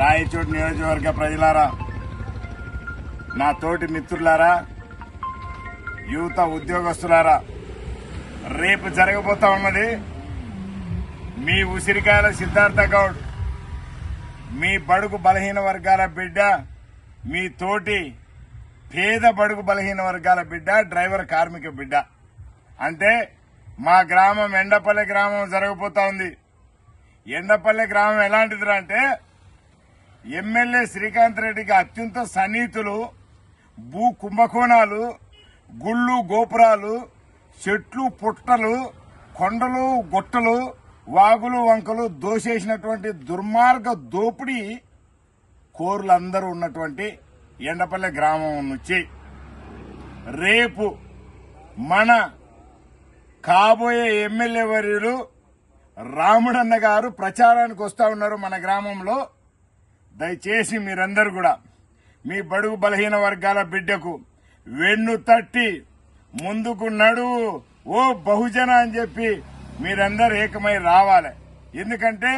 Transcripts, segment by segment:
రాయచోటి నియోజకవర్గ ప్రజలారా నా తోటి మిత్రులారా యువత ఉద్యోగస్తులారా రేపు జరగబోతా ఉన్నది మీ ఉసిరికాయల సిద్ధార్థ గౌడ్ మీ బడుగు బలహీన వర్గాల బిడ్డ మీ తోటి పేద బడుగు బలహీన వర్గాల బిడ్డ డ్రైవర్ కార్మిక బిడ్డ. అంటే మా గ్రామం ఎండపల్లె గ్రామం జరగబోతా ఉంది. ఎండపల్లె గ్రామం ఎలాంటిదిరా అంటే ఎమ్మెల్యే శ్రీకాంత్ రెడ్డికి అత్యంత సన్నిహితులు భూ కుంభకోణాలు గుళ్ళు గోపురాలు చెట్లు పుట్టలు కొండలు గుట్టలు వాగులు వంకలు దోసేసినటువంటి దుర్మార్గ దోపిడీ కోరులందరూ ఉన్నటువంటి ఎండపల్లె గ్రామం నుంచి. రేపు మన కాబోయే ఎమ్మెల్యే వర్యులు రాముడన్న గారు ప్రచారానికి వస్తా ఉన్నారు మన గ్రామంలో. దయచేసి మీరందరూ కూడా మీ బడుగు బలహీన వర్గాల బిడ్డకు వెన్ను తట్టి ముందుకు నడువు ఓ బహుజన అని చెప్పి మీరందరూ ఏకమై రావాలి. ఎందుకంటే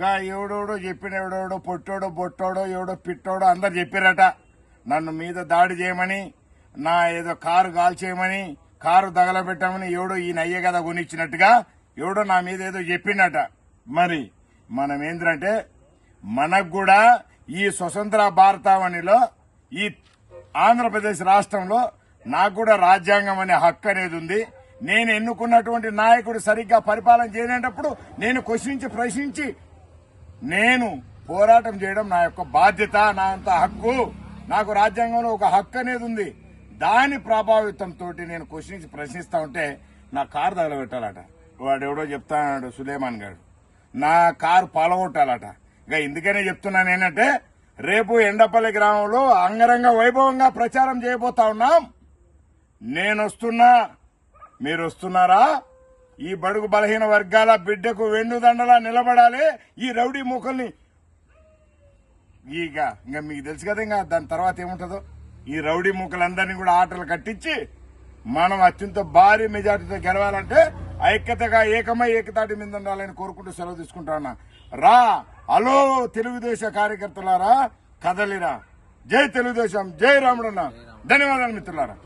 గా ఎవడోడో చెప్పిన ఎవడోడో పొట్టోడో బొట్టోడో ఎవడో పిట్టోడో అందరు చెప్పారట నన్ను మీద దాడి చేయమని నా ఏదో కారు కాల్చేయమని కారు తగలబెట్టమని ఎవడో ఈయన అయ్యే కదా కొనిచ్చినట్టుగా ఎవడో నా మీద ఏదో చెప్పిండట మరి మనం ఏంటంటే మనకు కూడా ఈ స్వతంత్ర భారతావనిలో ఈ ఆంధ్రప్రదేశ్ రాష్ట్రంలో నాకు కూడా రాజ్యాంగం అనే హక్కు అనేది ఉంది. నేను ఎన్నుకున్నటువంటి నాయకుడు సరిగ్గా పరిపాలన చేయలేనప్పుడు నేను క్వశ్చించి ప్రశ్నించి నేను పోరాటం చేయడం నా యొక్క బాధ్యత నా అంత హక్కు. నాకు రాజ్యాంగంలో ఒక హక్కు అనేది ఉంది. దాని ప్రభావితంతో నేను క్వశ్చించి ప్రశ్నిస్తా ఉంటే నా కారు తగలబెట్టాలట. వాడు ఎవడో చెప్తాడు సులేమాన్ గారు. నా కారు పాలగొట్టాలట. ఎందుకనే ఇందుకనే చెప్తున్నాను ఏంటంటే రేపు ఎండపల్లి గ్రామంలో అంగరంగ వైభవంగా ప్రచారం చేయబోతా ఉన్నాం. నేను వస్తున్నా మీరు వస్తున్నారా? ఈ బడుగు బలహీన వర్గాల బిడ్డకు వెన్నుదండలా నిలబడాలి. ఈ రౌడీ మూకల్ని ఇక ఇంకా మీకు తెలుసు కదా ఇంకా దాని తర్వాత ఏముంటుందో? ఈ రౌడీ మూకలందరినీ కూడా ఆటలు కట్టించి మనం అత్యంత భారీ మెజార్టీతో గెలవాలంటే ఐక్యతగా ఏకమై ఏకతాటి మీద ఉండాలని కోరుకుంటూ సెలవు తీసుకుంటా రా హలో తెలుగుదేశ కార్యకర్తలారా కదలిరా. జై తెలుగుదేశం జై రాముడన్న. ధన్యవాదాలు మిత్రులారా.